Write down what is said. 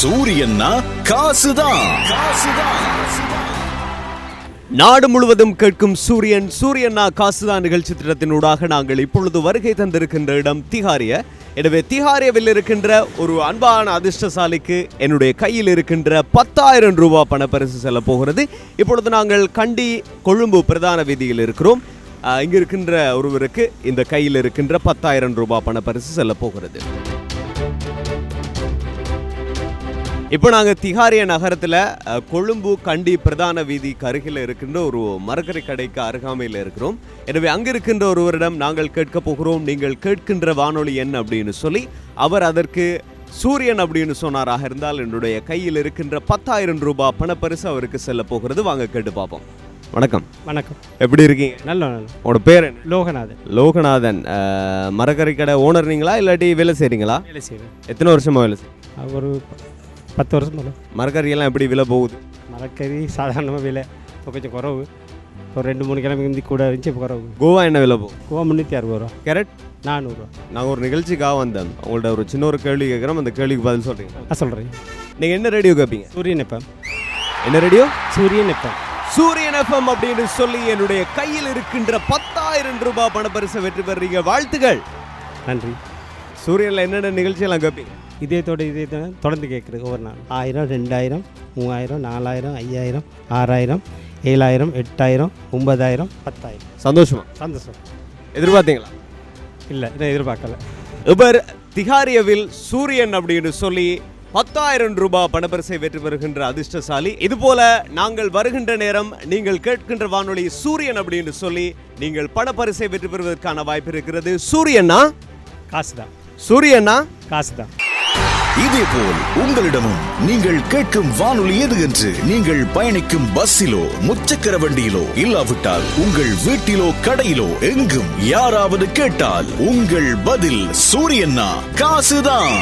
சூரியன்னா காசுதான். காசுதான். நாடு முழுவதும் கேட்கும் சூரியன் சூரியனா காசுதான் நிகழ்ச்சி திட்டத்தினூடாக நாங்கள் இப்பொழுது வருகை தந்திருக்கின்ற இடம் திகாரிய. எனவே திகாரியவில் இருக்கின்ற ஒரு அன்பான அதிர்ஷ்டசாலிக்கு என்னுடைய கையில் இருக்கின்ற பத்தாயிரம் ரூபாய் பணப்பரிசு செல்ல போகிறது. இப்பொழுது நாங்கள் கண்டி கொழும்பு பிரதான வீதியில் இருக்கிறோம். ஆஹ், இங்கு இருக்கின்ற ஒருவருக்கு இந்த கையில் இருக்கின்ற பத்தாயிரம் ரூபாய் பணப்பரிசு செல்ல போகிறது. இப்போ நாங்கள் திகாரிய நகரத்தில் கொழும்பு கண்டி பிரதான வீதிக்கு அருகில் இருக்கின்ற ஒரு மரக்கறி கடைக்கு அருகாமையில் இருக்கிறோம். எனவே அங்கே இருக்கின்ற ஒருவரிடம் நாங்கள் கேட்க போகிறோம். நீங்கள் கேட்கின்ற வானொலி என்ன அப்படின்னு சொல்லி அவர் அதற்கு சூரியன் அப்படின்னு சொன்னாராக இருந்தால் என்னுடைய கையில் இருக்கின்ற பத்தாயிரம் ரூபாய் பணப்பரிசு அவருக்கு செல்ல போகிறது. வாங்க கேட்டு பார்ப்போம். வணக்கம். வணக்கம். எப்படி இருக்கீங்க? நல்ல நல்ல உங்களோட பேர் என்ன? லோகநாதன். லோகநாதன். அஹ், மரக்கறி கடை ஓனர் நீங்களா இல்லாட்டி வேலை செய்றீங்களா? வேலை செய்வேன் எத்தனை வருஷமா வேலை செய்றீங்க? ஒரு பத்து வருஷம் போல. மரக்கறி எல்லாம் எப்படி விலை போகுது? மரக்கறி சாதாரணமாக விலை. இப்போ கொஞ்சம் குறவு. ஒரு ரெண்டு மூணு கிழமை முந்தி கூட இருந்துச்சு இப்போ குறவு. கோவா என்ன விலை போகும் கோவா முந்நூற்றி அறுபது ரூபா. கேரட்? நானூறுரூவா நாங்கள் ஒரு நிகழ்ச்சிக்காக வந்தேன். உங்கள்ட்ட ஒரு சின்ன ஒரு கேள்வி கேட்குறோம் அந்த கேள்விக்கு பதில் சொல்கிறீங்க நான் சொல்கிறேன் நீங்கள் என்ன ரேடியோ கேட்பீங்க? சூரியன் எப்பம் என்ன ரேடியோ சூரியன் எப்பம் சூரியன் எஃப்எம் அப்படின்னு சொல்லி என்னுடைய கையில் இருக்கின்ற பத்தாயிரம் ரூபாய் பணப்பரிசை வெற்றி பெறுறீங்க. வாழ்த்துகள் நன்றி. சூரியனில் என்னென்ன நிகழ்ச்சியெல்லாம் கேட்பீங்க? இதயத்தோட இதயத்தோட தொடர்ந்து கேட்குறது ஒவ்வொரு நாள் ஆயிரம் ரெண்டாயிரம் மூவாயிரம் நாலாயிரம் ஐயாயிரம் ஆறாயிரம் ஏழாயிரம் எட்டாயிரம் ஒன்பதாயிரம் பத்தாயிரம். சந்தோஷமா? சந்தோஷம். எதிர்பார்த்தீங்களா? இல்லை இதை எதிர்பார்க்கல. இவர் திகாரியவில் சூரியன் அப்படின்னு சொல்லி பத்தாயிரம் ரூபாய் பணப்பரிசை வெற்றி பெறுகின்ற அதிர்ஷ்டசாலி. இது போல நாங்கள் வருகின்ற நேரம் நீங்கள் கேட்கின்ற வானொலி சூரியன் அப்படின்னு சொல்லி நீங்கள் பணப்பரிசை வெற்றி பெறுவதற்கான வாய்ப்பு இருக்கிறது. சூரியனா காசு தான் சூரியனா? காசு தான் இதேபோல் உங்களிடமும் நீங்கள் கேட்கும் வானொலி எது என்று நீங்கள் பயணிக்கும் பஸ்ஸிலோ முச்சக்கர வண்டியிலோ இல்லாவிட்டால் உங்கள் வீட்டிலோ கடையிலோ எங்கும் யாராவது கேட்டால் உங்கள் பதில் சூரியன்னா காசுதான்.